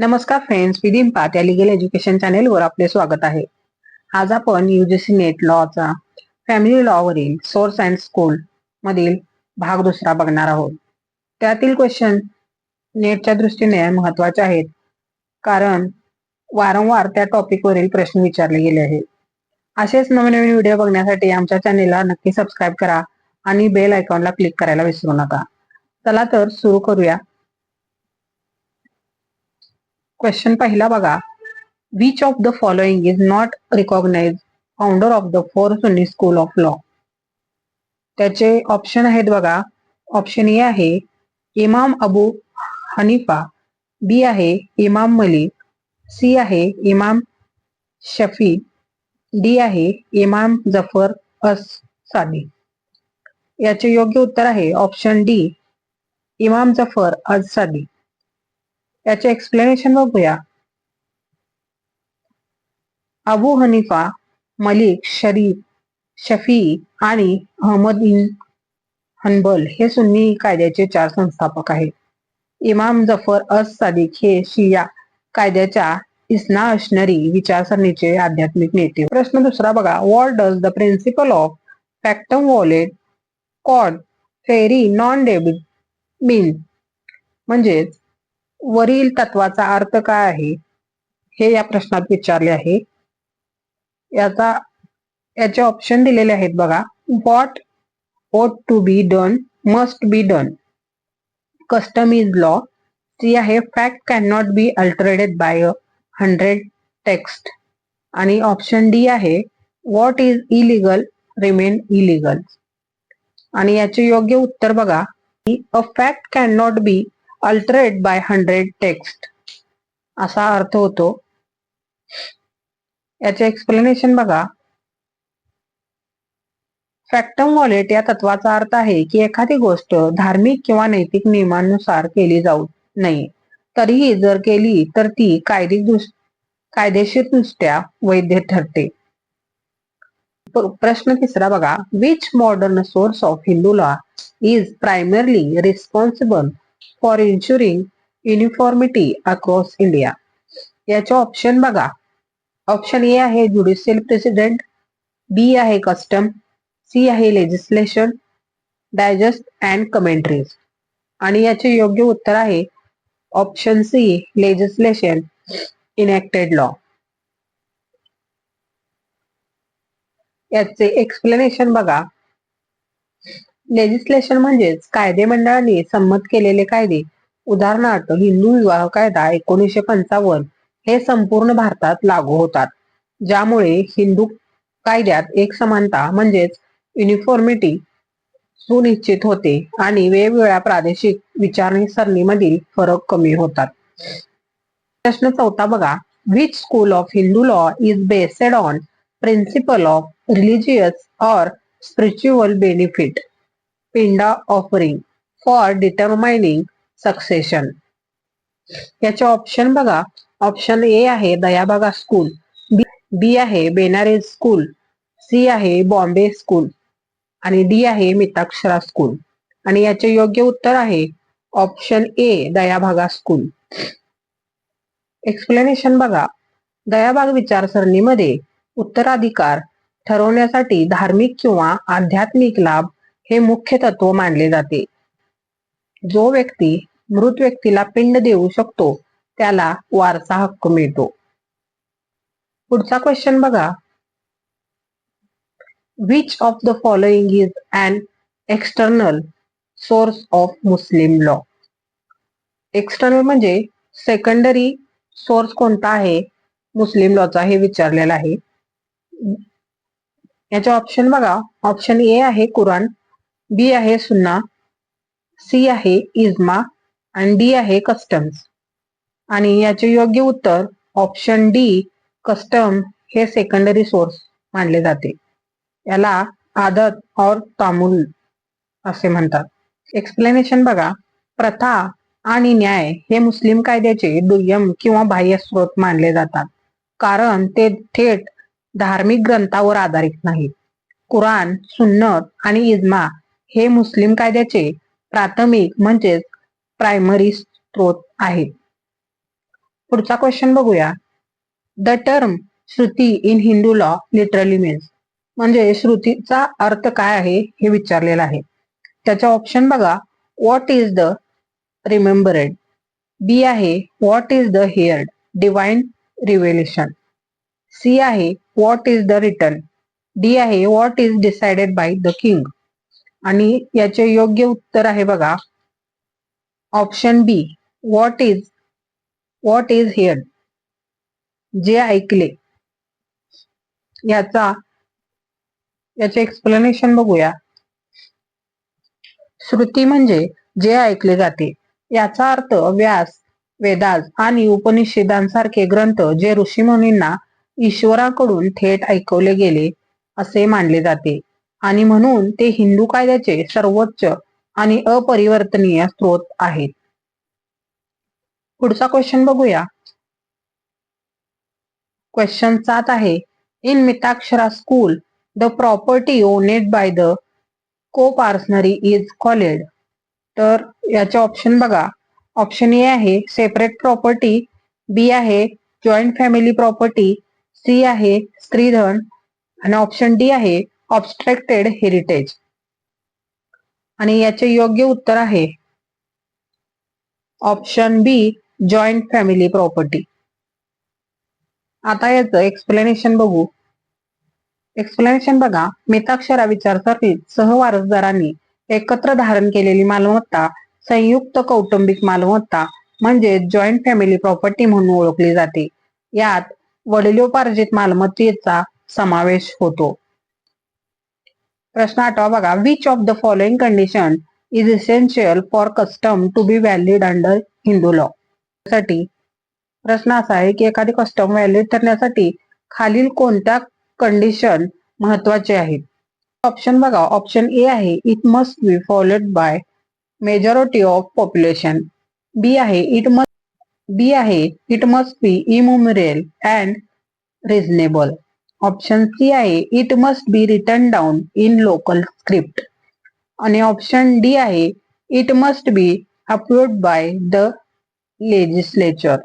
नमस्कार friends within पाट या लिगल एज्युकेशन चॅनेलवर आपले स्वागत आहे. आज आपण युजीसी नेट लॉचा फॅमिली लॉ वरील सोर्स अँड स्कूल मधील भाग दुसरा बघणार आहोत. त्यातील क्वेश्चन नेटच्या दृष्टीने महत्त्वाचे आहेत. कारण वारंवार त्या टॉपिकवरील प्रश्न विचारले गेले आहेत. असेच नवीन नवीन व्हिडिओ बघण्यासाठी आमच्या चॅनेलला नक्की सबस्क्राईब करा आणि बेल आयकॉनला क्लिक करायला विसरू नका. चला तर सुरू करूया. क्वेश्चन पहिला बघा. Which of the following is not recognize founder of the four Sunni school of law त्याचे ऑप्शन आहेत बघा. ऑप्शन ए आहे इमाम अबू हनीफा बी आहे इमाम मलिक सी आहे इमाम शफी डी आहे इमाम जफर अस सादी याचे योग्य उत्तर आहे ऑप्शन डी इमाम जफर अज सादी याचे एक्सप्लेनेशन बघूया. Abu Hanifa Malik Sharif Shafi आणि अहमद इन हनबल हे सुन्नी कायद्याचे चार संस्थापक आहेत. इमाम जफर अस सादिक हे शिया कायद्याच्या इस्ना अशनरी विचारसरणीचे आध्यात्मिक नेते. प्रश्न दुसरा बघा. What does the principle of factum valet quod fieri non debuit mean म्हणजेच वरील तत्वाचा अर्थ काय आहे? हे या प्रश्नात विचारले आहे. याचा याचे ऑप्शन दिलेले आहेत बघा. What ought to be done must be done custom is law ती आहे fact can not be altered by a hundred texts आणि ऑप्शन डी आहे what is illegal remain illegal आणि याचे योग्य उत्तर बघा. A fact can not be alter by hundred text. असा अर्थ होतो. याचे एक्सप्लेनेशन बघा. फॅक्टम वॉलेट या तत्वाचा अर्थ आहे की एखादी गोष्ट धार्मिक किंवा नैतिक नियमांनुसार केली जाऊ नये. तरीही जर केली तर ती कायदेशीर कायदेशीरदृष्ट्या वैध ठरते. प्रश्न तिसरा बघा. Which modern source of हिंदूला is primarily responsible for ensuring uniformity across India याचे ऑप्शन बघा. ऑप्शन ए आहे ज्युडिशियल प्रेसिडेंट बी आहे कस्टम सी आहे लेजिस्लेशन डायजेस्ट अँड कमेंट्रीज आणि याचे योग्य उत्तर आहे option C legislation enacted law याचे एक्सप्लेनेशन बघा. लेजिस्लेशन म्हणजेच कायदे मंडळाने संमत केलेले कायदे उदाहरणार्थ हिंदू विवाह कायदा एकोणीसशे पंचावन्न हे संपूर्ण भारतात लागू होतात. ज्यामुळे हिंदू कायद्यात एक समानता म्हणजेच युनिफॉर्मिटी सुनिश्चित होते आणि वेगवेगळ्या प्रादेशिक विचारणी सरणीमधील फरक कमी होतात. प्रश्न चौथा बघा. Which school of Hindu law is based on principle of religious और spiritual benefit pinda offering for determining succession याचे ऑप्शन बघा. ऑप्शन ए आहे दयाबागा स्कूल बी आहे बेनारेज स्कूल सी आहे बॉम्बे स्कूल आणि डी आहे मिताक्षरा स्कूल आणि याचे योग्य उत्तर आहे option A Dayabhaga school explanation बघा. दयाबाग विचारसरणीमध्ये उत्तराधिकार ठरवण्यासाठी धार्मिक किंवा आध्यात्मिक लाभ हे मुख्य तत्व मानले जाते. जो व्यक्ती मृत व्यक्तीला पिंड देऊ शकतो त्याला वारसा हक्क मिळतो. पुढचा क्वेश्चन बघा. Which of the following is and external source of Muslim law external म्हणजे सेकंडरी सोर्स कोणता आहे? मुस्लिम लॉचा हे विचारलेला आहे. याचे ऑप्शन बघा. ऑप्शन ए आहे कुराण बी आहे सुन्ना सी आहे इजमा आणि डी आहे कस्टम्स आणि याचे योग्य उत्तर ऑप्शन डी कस्टम हे सेकंडरी सोर्स मानले जाते. याला आदत और तामुल असे म्हणतात. एक्सप्लेनेशन बघा. प्रथा आणि न्याय हे मुस्लिम कायद्याचे दुय्यम किंवा बाह्य स्रोत मानले जातात. कारण ते थेट धार्मिक ग्रंथावर आधारित नाहीत. कुराण सुन्नत आणि इजमा हे मुस्लिम कायद्याचे प्राथमिक म्हणजेच प्रायमरी स्रोत आहे पुढचा क्वेश्चन बघूया. The term Shruti in Hindu law literally means म्हणजे श्रुतीचा अर्थ काय आहे हे विचारलेलं आहे. त्याचा ऑप्शन बघा what is the remembered B आहे what is the heard divine revelation C आहे what is the written D आहे what is decided by the king आणि याचे योग्य उत्तर आहे बघा. Option B what is what is hear जे ऐकले. याचा याचे एक्सप्लेनेशन बघूया. श्रुती म्हणजे जे ऐकले जाते. याचा अर्थ व्यास वेदाज आणि उपनिषदांसारखे ग्रंथ जे ऋषीमुनींना ईश्वराकडून थेट ऐकवले गेले असे मानले जाते. आणि म्हणून ते हिंदू कायद्याचे सर्वोच्च आणि अपरिवर्तनीय स्रोत आहेत. पुढचा क्वेश्चन बघूया. क्वेश्चन सात आहे. In Mitakshara school the property owned by the coparcenary is called तर याचे ऑप्शन बघा. ऑप्शन ए आहे सेपरेट प्रॉपर्टी बी आहे जॉईंट फॅमिली प्रॉपर्टी सी आहे स्त्रीधन. आणि ऑप्शन डी आहे ऑब्स्ट्रॅक्टेड हेरिटेज आणि याचे योग्य उत्तर आहे. Option B joint family property आता याचं एक्सप्लेनेशन बघू. एक्सप्लेनेशन बघा. मिताक्षरा विचारसरणीत सहवारसदारांनी एकत्र धारण केलेली मालमत्ता संयुक्त कौटुंबिक मालमत्ता म्हणजे जॉईंट फॅमिली प्रॉपर्टी म्हणून ओळखली जाते. यात वडिलोपार्जित मालमत्तेचा समावेश होतो. प्रश्न आठवा बघा which of the following condition is essential for custom to be valid under Hindu law साठी प्रश्न असा आहे की एखादी कस्टम व्हॅलिड करण्यासाठी खालील कोणत्या कंडिशन महत्त्वाचे आहेत? ऑप्शन बघा ऑप्शन ए आहे it must be followed by majority of population B आहे इट मस्ट बी आहे it must be immemorial and reasonable option C आहे it must be written down in local script आणि option D आहे it must be approved by the legislature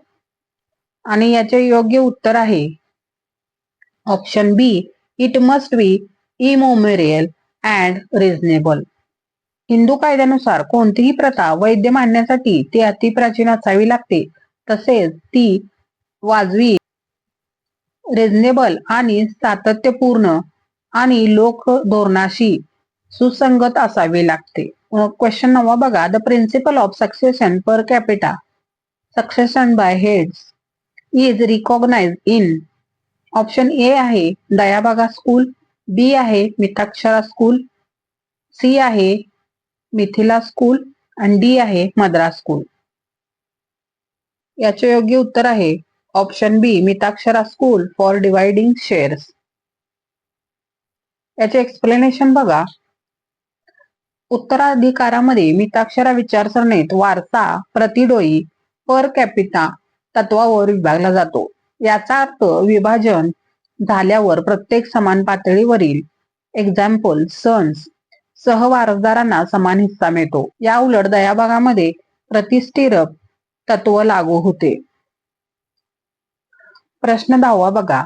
आणि याचे योग्य उत्तर आहे. Option B it must be immemorial and reasonable Hindu कायद्यानुसार कोणतीही प्रथा वैद्य मानण्यासाठी ती अतिप्राचीन असावी लागते. तसेच ती वाजवी रिझनेबल आणि सातत्यपूर्ण आणि लोक धोरणाशी सुसंगत असावे लागते. क्वेश्चन नवा बघा. The principle of succession per capita succession by heads is recognize in option A आहे दयाबागा स्कूल बी आहे मिथाक्षरा स्कूल सी आहे मिथिला स्कूल आणि डी आहे मद्रास स्कूल याचे योग्य उत्तर आहे option B Mitakshara school for dividing shares. याचे एक्सप्लेनेशन बघा. उत्तराधिकारामध्ये मिताक्षरा विचारसरणीत वारसा प्रतिडोई पर कॅपिटा तत्वावर विभागला जातो. याचा अर्थ विभाजन झाल्यावर प्रत्येक समान पातळीवरील एक्झाम्पल सन्स सहवारसदारांना समान हिस्सा मिळतो. या उलट दयाभागामध्ये प्रतिष्ठिरप तत्व लागू होते. प्रश्न दहावा बघा.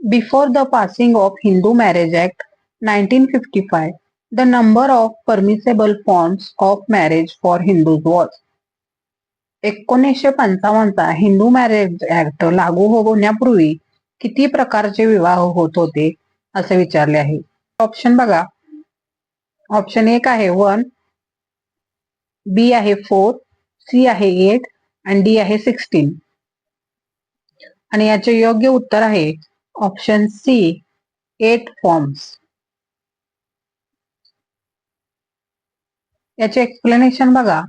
Before the passing of Hindu marriage act nineteen fifty five the number of permissible forms of marriage for Hindus was एकोणीसशे पंचावन्नचा हिंदू मॅरेज ऍक्ट लागू होण्यापूर्वी किती प्रकारचे विवाह होत होते असे विचारले आहे. ऑप्शन बघा. ऑप्शन एक आहे वन बी आहे फोर सी आहे एट आणि डी आहे सिक्स्टीन आणि याचे योग्य उत्तर आहे ऑप्शन सी एट फॉर्म्स याचे एक्सप्लेनेशन बघा.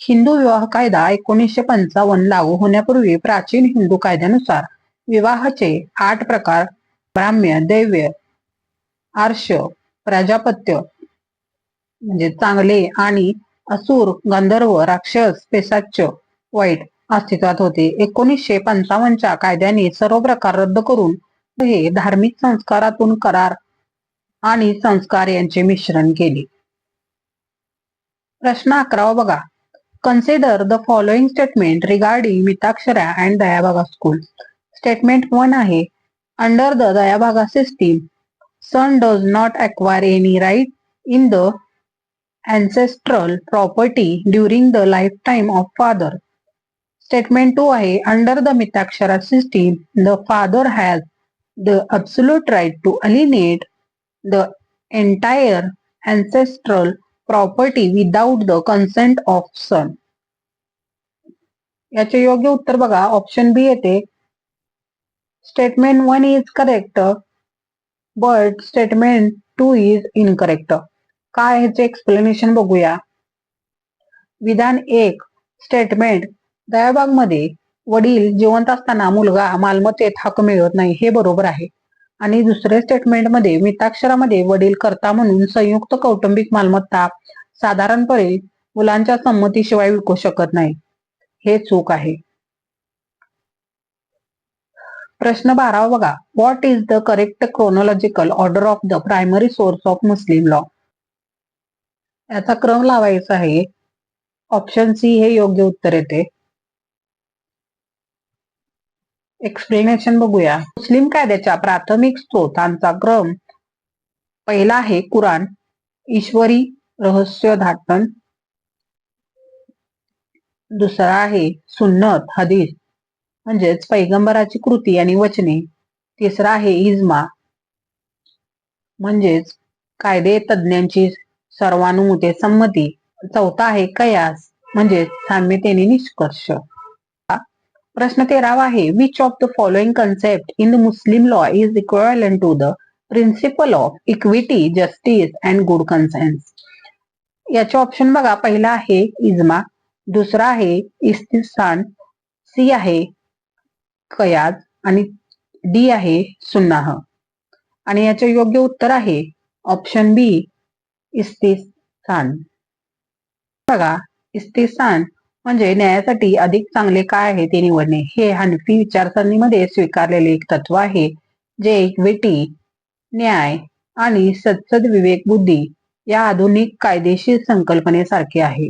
हिंदू विवाह कायदा एकोणीसशे पंचावन्न लागू होण्यापूर्वी प्राचीन हिंदू कायद्यानुसार विवाहाचे आठ प्रकार ब्राह्म्य दैव्य आर्ष प्रजापत्य म्हणजे चांगले आणि असुर गंधर्व राक्षस पेसाच्य वाईट अस्तित्वात होते. एकोणीसशे पंचावन्नच्या कायद्याने सर्व प्रकार रद्द करून हे धार्मिक संस्कारातून करार आणि संस्कार यांचे मिश्रण केले. प्रश्न अकरावा बघा. Consider the following statement regarding Mitakshara and Dayabhaga school statement one आहे. Under the Dayabhaga system son does not acquire any right in the ancestral property during the lifetime of father statement two आहे under the Mitakshara system the father has the absolute right to alienate the entire ancestral property without the consent of son याचे योग्य उत्तर बघा option B येते. Statement one is correct but statement two is incorrect काय ह्याचे explanation बघूया. विधान एक स्टेटमेंट दयाबागमध्ये वडील जिवंत असताना मुलगा मालमत्तेत हक्क मिळवत नाही हे बरोबर आहे. आणि दुसरे स्टेटमेंटमध्ये मिताक्षरामध्ये वडील करता म्हणून संयुक्त कौटुंबिक मालमत्ता साधारणपणे मुलांच्या संमतीशिवाय विकू शकत नाही. हे चूक आहे. प्रश्न बारावा बघा. What is the correct chronological order of the primary source of Muslim law याचा क्रम लावायचा आहे. ऑप्शन सी हे योग्य उत्तर येते. एक्सप्लेनेशन बघूया. मुस्लिम कायद्याच्या प्राथमिक स्त्रोतांचा क्रम पहिला आहे कुराण. ईश्वरी रहस्य धाटन दुसरा आहे सुन्नत हदीस. म्हणजेच पैगंबराची कृती आणि वचने. तिसरा आहे इजमा. म्हणजेच कायदे तज्ञांची सर्वानुमते संमती. चौथा आहे कयास. म्हणजेच साम्यतेने निष्कर्ष. प्रश्न तेरावा आहे which of the following concept in the Muslim law is equal to the principle of equity justice and good conscience याचे ऑप्शन बघा. पहिला आहे इजमा. दुसरा आहे इस्तिसान सी आहे कयाज. आणि डी आहे सुन्नाह. आणि याचे योग्य उत्तर आहे ऑप्शन बी इस्तिसान बघा इस्तिसान म्हणजे न्यायासाठी अधिक चांगले काय आहे ते निवडणे? हे हनफी विचारसरणीमध्ये स्वीकारलेले एक तत्व आहे जे इक्विटी न्याय आणि सत्सद विवेक बुद्धी या आधुनिक कायदेशीर संकल्पनेसारखे आहे.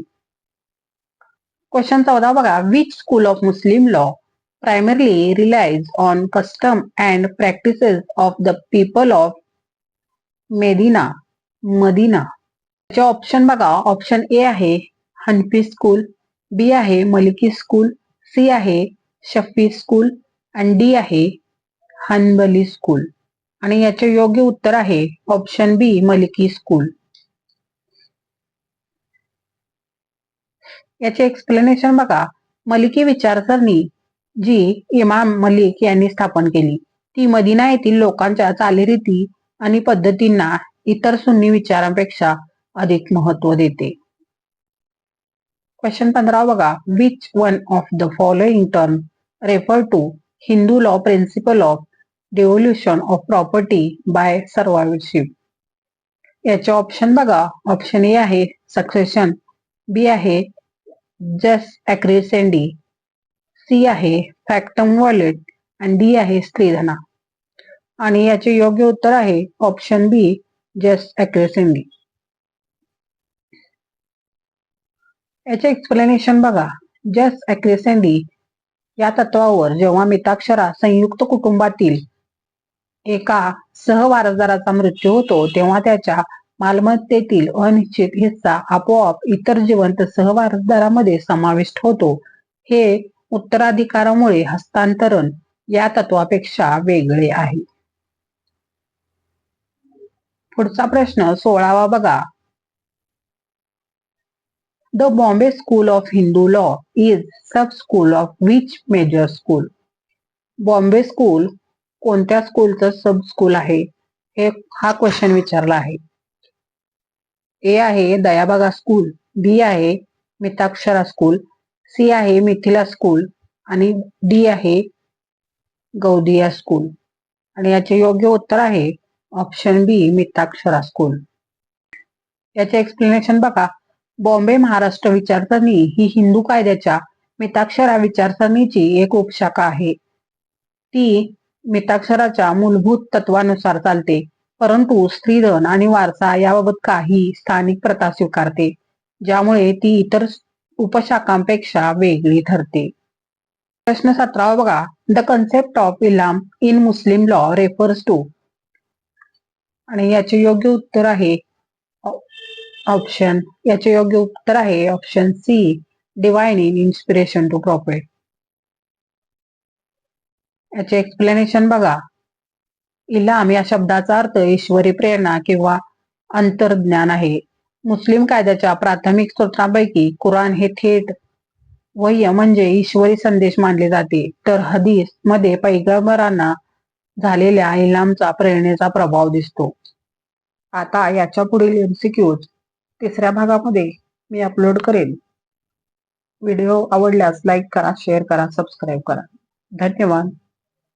क्वेश्चन चौदा बघा. Which school of Muslim law primarily relies on custom and practices of the people of Medina Madina त्याचे ऑप्शन बघा. ऑप्शन ए आहे हनफी स्कूल बी आहे मलिकी स्कूल सी आहे शफी स्कूल आणि डी आहे हनबली स्कूल. आणि याचे योग्य उत्तर आहे ऑप्शन बी मलिकी स्कूल. याचे एक्सप्लेनेशन बघा. मलिकी विचारसरणी जी इमाम मलिक यांनी स्थापन केली. ती मदिना येथील लोकांच्या चालीरीती आणि पद्धतींना इतर सुन्नी विचारांपेक्षा अधिक महत्त्व देते. क्वेश्चन पंधरा बघा. Which one of the following term refer to Hindu law principle of devolution of property by survivorship याचे ऑप्शन बघा. ऑप्शन ए आहे सक्सेशन बी आहे जस्ट अक्रेसेंडी सी आहे फॅक्टम वॉलेट आणि डी आहे स्त्रीधना. आणि याचे योग्य उत्तर आहे ऑप्शन बी जस्ट अक्रेसेंडी याचे एक्सप्लेनेशन बघा. जस अक्रेसेंडी या तत्वावर जेव्हा मिताक्षरा संयुक्त कुटुंबातील एका सहवारसदाराचा मृत्यू होतो तेव्हा त्याच्या मालमत्तेतील अनिश्चित हिस्सा आपोआप इतर जिवंत सहवारसदारामध्ये समाविष्ट होतो. हे उत्तराधिकारामुळे हस्तांतरण या तत्वापेक्षा वेगळे आहे. पुढचा प्रश्न सोळावा बघा. The Bombay school of Hindu law is sub school of which major school Bombay school कोणत्या स्कूलचं सब स्कूल आहे? हे हा क्वेश्चन विचारला आहे. ए आहे दयाबागा स्कूल बी आहे मिताक्षरा स्कूल सी आहे मिथिला स्कूल आणि डी आहे गौदिया स्कूल आणि याचे योग्य उत्तर आहे ऑप्शन बी मिताक्षरा स्कूल याचे एक्सप्लेनेशन बघा. बॉम्बे महाराष्ट्र विचारसरणी ही हिंदू कायद्याच्या मिताक्षरा विचारसरणीची एक उपशाखा आहे. ती मिताक्षराच्या मूलभूत तत्वानुसार चालते परंतु स्त्रीधन आणि वारसा याबाबत काही स्थानिक प्रथा स्वीकारते ज्यामुळे ती इतर उपशाखांपेक्षा वेगळी ठरते. प्रश्न सतरावा बघा. The concept of Ilam in Muslim law refers to आणि याचे योग्य उत्तर आहे ऑप्शन याचे योग्य उत्तर आहे option C divine in inspiration to prophet याचे एक्सप्लेनेशन बघा. इलाम या शब्दाचा अर्थ ईश्वरी प्रेरणा किंवा अंतर्ज्ञान आहे. मुस्लिम कायद्याच्या प्राथमिक स्त्रोतांपैकी कुराण हे थेट वह्य म्हणजे ईश्वरी संदेश मानले जाते. तर हदीसमध्ये पैगंबरांना झालेल्या इलामचा प्रेरणेचा प्रभाव दिसतो. आता याच्या पुढील एमसीक्यूज तिसऱ्या भागामध्ये मी अपलोड करेन. व्हिडिओ आवडल्यास लाईक करा शेअर करा सबस्क्राईब करा. धन्यवाद.